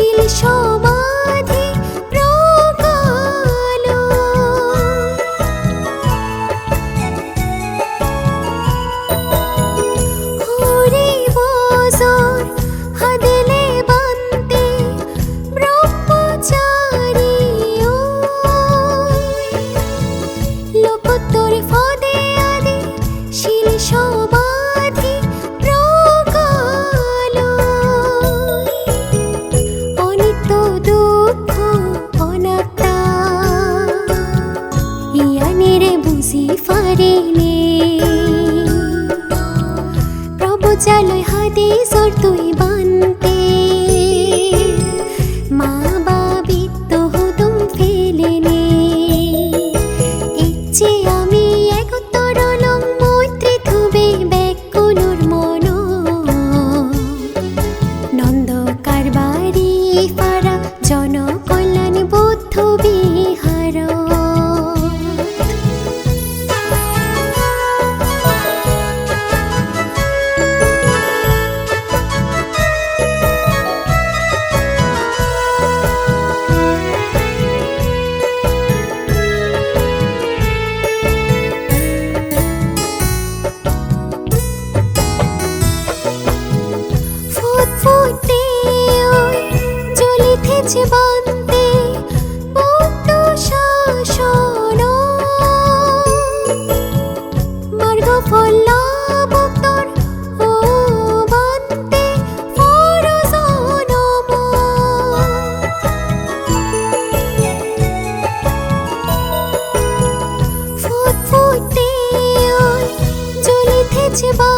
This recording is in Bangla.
ছিল সব জালই হাতে সর তুই 起风。